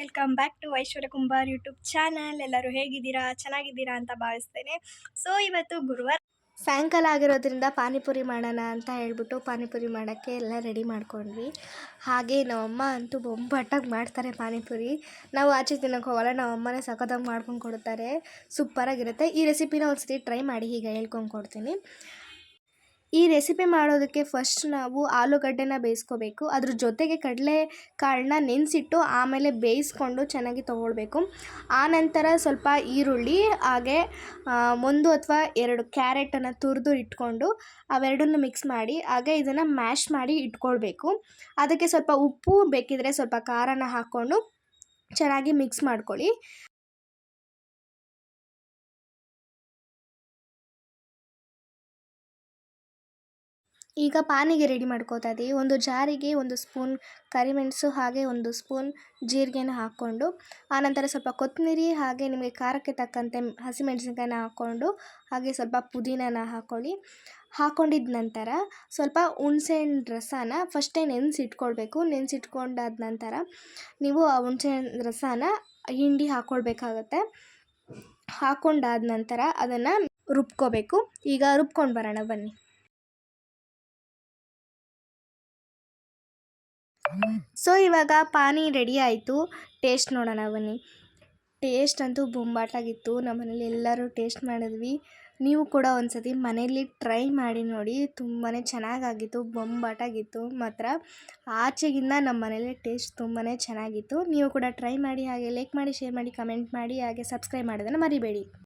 Welcome back to Aishwarya Kumbar YouTube channel. ಎಲ್ಲರೂ ಹೇಗಿದ್ದೀರಾ? ಚೆನ್ನಾಗಿದ್ದೀರಾ ಅಂತ ಭಾವಿಸ್ತೇನೆ. ಸೊ ಇವತ್ತು ಗುರುವಾರ ಸಾಯಂಕಾಲ ಆಗಿರೋದ್ರಿಂದ ಪಾನಿಪುರಿ ಮಾಡೋಣ ಅಂತ ಹೇಳ್ಬಿಟ್ಟು ಪಾನಿಪುರಿ ಮಾಡೋಕ್ಕೆ ಎಲ್ಲ ರೆಡಿ ಮಾಡ್ಕೊಂಡ್ವಿ. ಹಾಗೆ ನಮ್ಮಮ್ಮ ಅಂತೂ ಬೊಂಬಾಟಾಗಿ ಮಾಡ್ತಾರೆ ಪಾನಿಪುರಿ. ನಾವು ಆಚೆ ತಿನ್ನೋಕೆ ಹೋಗಲ್ಲ, ನಮ್ಮ ಅಮ್ಮನೇ ಸಖತ್ತಾಗಿ ಮಾಡ್ಕೊಂಡು ಕೊಡ್ತಾರೆ. ಸೂಪರಾಗಿರುತ್ತೆ. ಈ ರೆಸಿಪಿನ ಸರ್ತಿ ಟ್ರೈ ಮಾಡಿ ಈಗ ಹೇಳ್ಕೊಂಡು ಕೊಡ್ತೀನಿ. ಈ ರೆಸಿಪಿ ಮಾಡೋದಕ್ಕೆ ಫಸ್ಟ್ ನಾವು ಆಲೂಗಡ್ಡೆನ ಬೇಯಿಸ್ಕೋಬೇಕು. ಅದ್ರ ಜೊತೆಗೆ ಕಡಲೆ ಕಾಳನ್ನ ನೆನೆಸಿಟ್ಟು ಆಮೇಲೆ ಬೇಯಿಸ್ಕೊಂಡು ಚೆನ್ನಾಗಿ ತೊಗೊಳ್ಬೇಕು. ಆನಂತರ ಸ್ವಲ್ಪ ಈರುಳ್ಳಿ, ಹಾಗೆ ಒಂದು ಅಥವಾ ಎರಡು ಕ್ಯಾರೆಟನ್ನು ತುರಿದು ಇಟ್ಕೊಂಡು ಅವೆರಡನ್ನು ಮಿಕ್ಸ್ ಮಾಡಿ, ಹಾಗೆ ಇದನ್ನು ಮ್ಯಾಶ್ ಮಾಡಿ ಇಟ್ಕೊಳ್ಬೇಕು. ಅದಕ್ಕೆ ಸ್ವಲ್ಪ ಉಪ್ಪು ಬೇಕಿದ್ರೆ ಸ್ವಲ್ಪ ಖಾರನ ಹಾಕ್ಕೊಂಡು ಚೆನ್ನಾಗಿ ಮಿಕ್ಸ್ ಮಾಡ್ಕೊಳ್ಳಿ. ಈಗ ಪಾನಿಗೆ ರೆಡಿ ಮಾಡ್ಕೋತಾ ಇದ್ದೀವಿ ಒಂದು ಜಾರಿಗೆ ಒಂದು ಸ್ಪೂನ್ ಕರಿಮೆಣಸು ಹಾಗೆ ಒಂದು ಸ್ಪೂನ್ ಜೀರಿಗೆನ ಹಾಕ್ಕೊಂಡು ಆನಂತರ ಸ್ವಲ್ಪ ಕೊತ್ತಂಬರಿ ಹಾಗೆ ನಿಮಗೆ ಖಾರಕ್ಕೆ ತಕ್ಕಂತೆ ಹಸಿಮೆಣಸಿನ್ಕಾಯಿನ ಹಾಕ್ಕೊಂಡು, ಹಾಗೆ ಸ್ವಲ್ಪ ಪುದೀನನ ಹಾಕ್ಕೊಳ್ಳಿ ಹಾಕ್ಕೊಂಡಿದ ನಂತರ ಸ್ವಲ್ಪ ಹುಣ್ಸೆಹಣ್ಣು ರಸನ ಫಸ್ಟೇ ನೆನೆಸಿಟ್ಕೊಳ್ಬೇಕು. ನೆನೆಸಿಟ್ಕೊಂಡಾದ ನಂತರ ನೀವು ಆ ಹುಣ್ಸೆಹಣ್ಣು ರಸನ ಹಿಂಡಿ ಹಾಕ್ಕೊಳ್ಬೇಕಾಗತ್ತೆ. ಹಾಕ್ಕೊಂಡಾದ ನಂತರ ಅದನ್ನು ರುಬ್ಕೋಬೇಕು. ಈಗ ರುಬ್ಕೊಂಡು ಬರೋಣ ಬನ್ನಿ. ಸೊ, ಇವಾಗ ಪಾನಿ ರೆಡಿ ಆಯಿತು. ಟೇಸ್ಟ್ ನೋಡೋಣ ಬನ್ನಿ. ಟೇಸ್ಟ್ ಅಂತೂ ಬೊಂಬಾಟಾಗಿತ್ತು. ನಮ್ಮ ಮನೇಲಿ ಎಲ್ಲರೂ ಟೇಸ್ಟ್ ಮಾಡಿದ್ವಿ. ನೀವು ಕೂಡ ಒಂದ್ಸತಿ ಮನೇಲಿ ಟ್ರೈ ಮಾಡಿ ನೋಡಿ. ತುಂಬಾ ಚೆನ್ನಾಗಾಗಿತ್ತು, ಬೊಂಬಾಟಾಗಿತ್ತು. ಮಾತ್ರ ಆಚೆಗಿಂತ ನಮ್ಮ ಮನೇಲಿ ಟೇಸ್ಟ್ ತುಂಬಾ ಚೆನ್ನಾಗಿತ್ತು. ನೀವು ಕೂಡ ಟ್ರೈ ಮಾಡಿ, ಹಾಗೆ ಲೈಕ್ ಮಾಡಿ ಶೇರ್ ಮಾಡಿ ಕಮೆಂಟ್ ಮಾಡಿ, ಹಾಗೆ ಸಬ್ಸ್ಕ್ರೈಬ್ ಮಾಡೋದನ್ನು ಮರಿಬೇಡಿ.